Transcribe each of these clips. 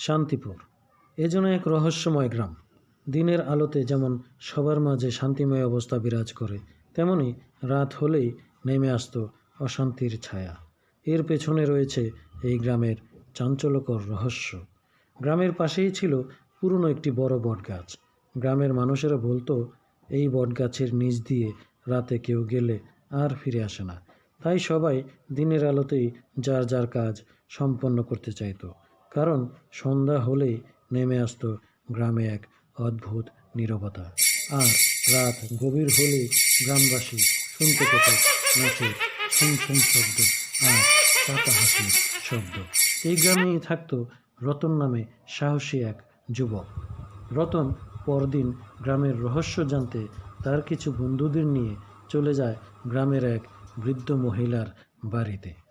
শান্তিপুর। এ যেন এক রহস্যময় গ্রাম। দিনের আলোতে যেমন সবার মাঝে শান্তিময় অবস্থা বিরাজ করে, তেমনি রাত হলেই নেমে আসতো অশান্তির ছায়া। এর পেছনে রয়েছে এই গ্রামের চাঞ্চল্যকর রহস্য। গ্রামের পাশেই ছিল পুরনো একটি বড় বটগাছ। গ্রামের মানুষেরা বলতো, এই বটগাছের নিচ দিয়ে রাতে কেউ গেলে আর ফিরে আসে না। তাই সবাই দিনের আলোতেই যার যার কাজ সম্পন্ন করতে চাইতো। কারণ সন্ধ্যা হলেই নেমে আসতো গ্রামে এক অদ্ভুত নীরবতা। আর রাত গভীর হলেই গ্রামবাসী শুনতে পেত নাচের ছুম শব্দ আর চাপা হাসির শব্দ। এই গ্রামেই থাকতো রতন নামে সাহসী এক যুবক। রতন পরদিন গ্রামের রহস্য জানতে তার কিছু বন্ধুদের নিয়ে চলে যায় গ্রামের এক বৃদ্ধ মহিলার বাড়িতে।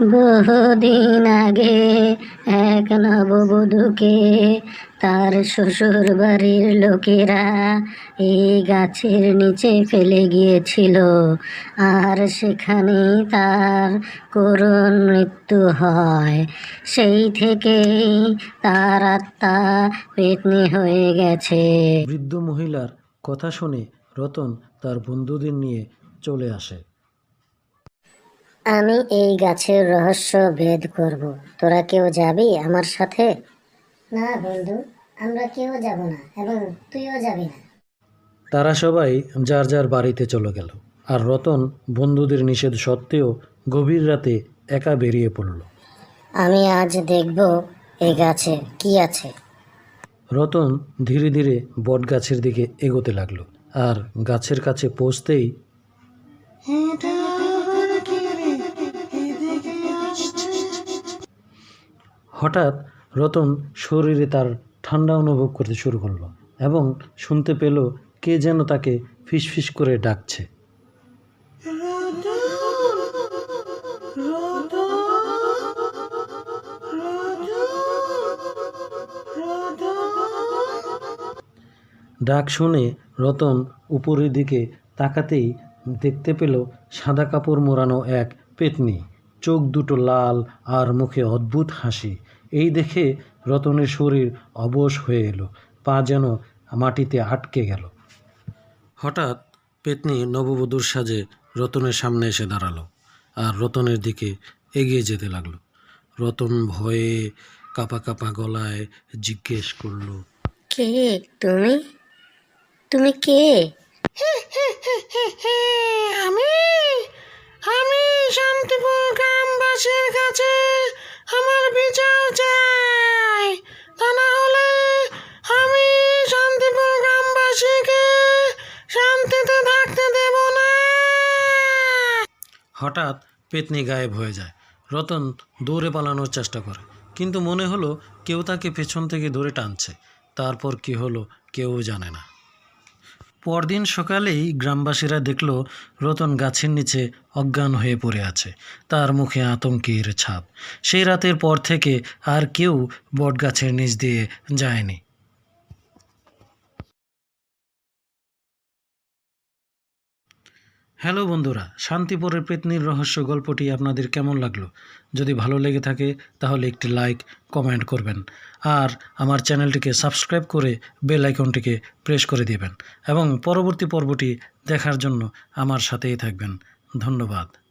বহুদিন আগে এক নববধূকে তার শ্বশুর বাড়ির লোকেরা এই গাছের নিচে ফেলে গিয়েছিল। আর সেখানে তার করুণ মৃত্যু হয়। সেই থেকেই তার আত্মা পেতনি হয়ে গেছে। বৃদ্ধ মহিলার কথা শুনে রতন তার বন্ধুদের নিয়ে চলে আসে। আমি এই গাছের রহস্য ভেদ করব। তোরা কেউ যাবি আমার সাথে? না বন্ধু আমরা কেউ যাব না এবং তুইও যাবি না। তারা সবাই যার যার বাড়িতে চলে গেল আর রতন বন্ধুদের নিষেধ সত্ত্বেও গভীর রাতে একা বেরিয়ে পড়ল। আমি আজ দেখব এই গাছে কি আছে। রতন ধীরে ধীরে বট গাছের দিকে এগোতে লাগল আর গাছের কাছে পৌঁছতেই হঠাৎ রতন শরীরে তার ঠান্ডা অনুভব করতে শুরু করল এবং শুনতে পেল কে যেন তাকে ফিসফিস করে ডাকছে। ডাক শুনে রতন উপরের দিকে তাকাতেই দেখতে পেল সাদা কাপড় মোড়ানো এক পেতনি। চোখ দুটো লাল আর মুখে অদ্ভুত হাসি। এই দেখে রতনের শরীর অবশ হয়ে এলো পা যেন মাটিতে আটকে গেল। হঠাৎ পেতনি নববধূর সাজে রতনের সামনে এসে দাঁড়াল আর রতনের দিকে এগিয়ে যেতে লাগল। রতন ভয়ে কাপা কাপা গলায় জিজ্ঞেস করল কে তুমি? তুমি কে? আমি আমি হঠাৎ পেতনি গায়েব হয়ে যায়। রতন দৌড়ে পালানোর চেষ্টা করে। কিন্তু মনে হলো কেউ তাকে পেছন থেকে ধরে টানছে। তারপর কি হলো কেউ জানে না। পরদিন সকালেই গ্রামবাসীরা দেখল রতন গাছের নিচে অজ্ঞান হয়ে পড়ে আছে। তার মুখে আতঙ্কের ছাপ। সেই রাতের পর থেকে আর কেউ বটগাছের নিচ দিয়ে যায়নি। হ্যালো বন্ধুরা, শান্তিপুরের পেতনির রহস্য গল্পটি আপনাদের কেমন লাগল? যদি ভালো লেগে থাকে, তাহলে একটি লাইক, কমেন্ট করবেন। আর আমার চ্যানেলটিকে সাবস্ক্রাইব করে বেল আইকনটিকে প্রেস করে দিবেন। এবং পরবর্তী পর্বটি দেখার জন্য আমার সাথেই থাকবেন। ধন্যবাদ।